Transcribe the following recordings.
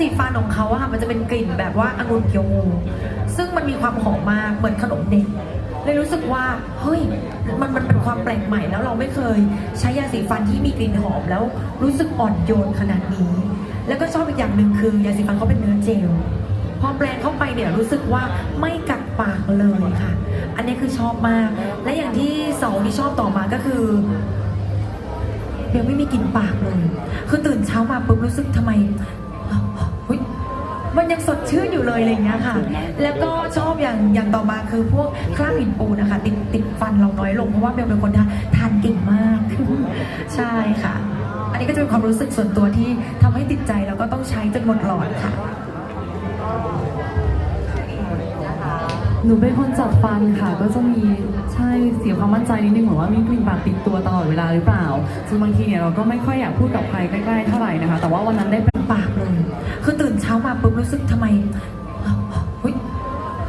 สีฟันของเขาอะค่ะมันจะเป็นกลิ่นแบบว่าองุ่นเขียวงูซึ่งมันมีความหอมมากเหมือนขนมเด็กเลยรู้สึกว่าเฮ้ยมันมันเป็นความแปลกใหม่แล้วเราไม่เคย ใช้ยาสีฟันที่มีกลิ่นหอมแล้วรู้สึกอ่อนโยนขนาดนี้ แล้วก็ชอบอีกอย่างหนึ่งคือยาสีฟันเขาเป็นเนื้อเจลพอแปลงเข้าไปเนี่ยรู้สึกว่าไม่กัดปากเลยค่ะ อันนี้คือชอบมาก และอย่างที่สองที่ชอบต่อมาก็คือเบลไม่มีกลิ่นปากเลย คือตื่นเช้ามาปุ๊บรู้สึกทำไม มันยังสดชื่นอยู่เลยอะไรอย่างเงี้ยค่ะ แล้วก็ชอบอย่างอย่างต่อมาคือพวกคราบหินปูนนะคะติดติดฟันเราน้อยลงเพราะว่าเบลเป็นคนทานทานเก่งมาก ใช่ค่ะ อันนี้ก็จะเป็นความรู้สึกส่วนตัวที่ทำให้ติดใจแล้วก็ต้องใช้จนหมดหลอดค่ะ หนูเป็นคนจัดฟันค่ะ ก็จะมีใช่เสียความมั่นใจนิดนึงเหมือนว่ามีกลิ่นปากติดตัวตลอดเวลาหรือเปล่าซึ่งบางทีเนี่ยเราก็ไม่ค่อยอยากพูดกับใครใกล้ๆเท่าไหร่นะคะ แต่ว่าวันนั้นได้ไปปากเลย ปุ๊บรู้สึกทำไมเฮ้ย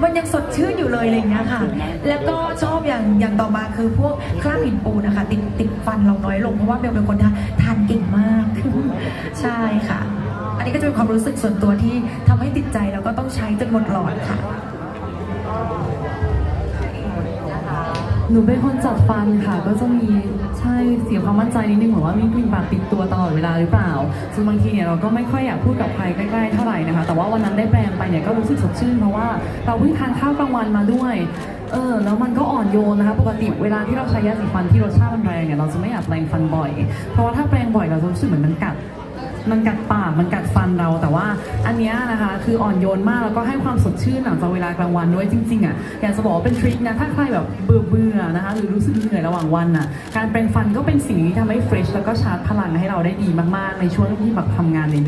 มันยังสดชื่นอยู่เลยอะไรอย่างเงี้ยค่ะ แล้วก็ชอบอย่างอย่างต่อมาคือพวกคราบหินปูนนะคะติดติดฟันเราน้อยลงเพราะว่าเบลเป็นคนทานทานเก่งมาก ใช่ค่ะ อันนี้ก็จะเป็นความรู้สึกส่วนตัวที่ทำให้ติดใจแล้วก็ต้องใช้จนหมดหลอดค่ะ หนูเป็นคนจัดฟันค่ะ ก็จะมีใช่เสียความมั่นใจนิดนึงเหมือนว่ามีกลิ่นปากติดตัวตลอดเวลาหรือเปล่าซึ่งบางทีเนี่ยเราก็ไม่ค่อยอยากพูดกับใครใกล้ๆเท่าไหร่นะคะ แต่ว่าวันนั้นได้แปรงไปเนี่ยก็รู้สึกสดชื่นเพราะว่าเราเพิ่งทานข้าวกลางวันมาด้วย เออแล้วมันก็อ่อนโยนนะคะ ปกติเวลาที่เราใช้ยาสีฟันที่รสชาติมันแรงเนี่ยเราจะไม่อยากแปรงฟันบ่อย เพราะว่าถ้าแปรงบ่อยเราจะรู้สึกเหมือนมันกัด มันกัดปากมันกัดฟันเราแต่ว่าอันเนี้ยนะคะคืออ่อนโยนมากแล้วก็ให้ความสดชื่นหลังจากเวลากลางวันด้วยจริงๆอะอยากจะบอกว่าเป็นทริคนะถ้าใครแบบเบื่อเบื่อๆนะคะหรือรู้สึกเหนื่อยระหว่างวันอะการแปรงฟันก็เป็นสิ่งที่ทำให้เฟรชแล้วก็ชาร์จพลังให้เราได้ดีมากๆ ในช่วงที่แบบทำงานใน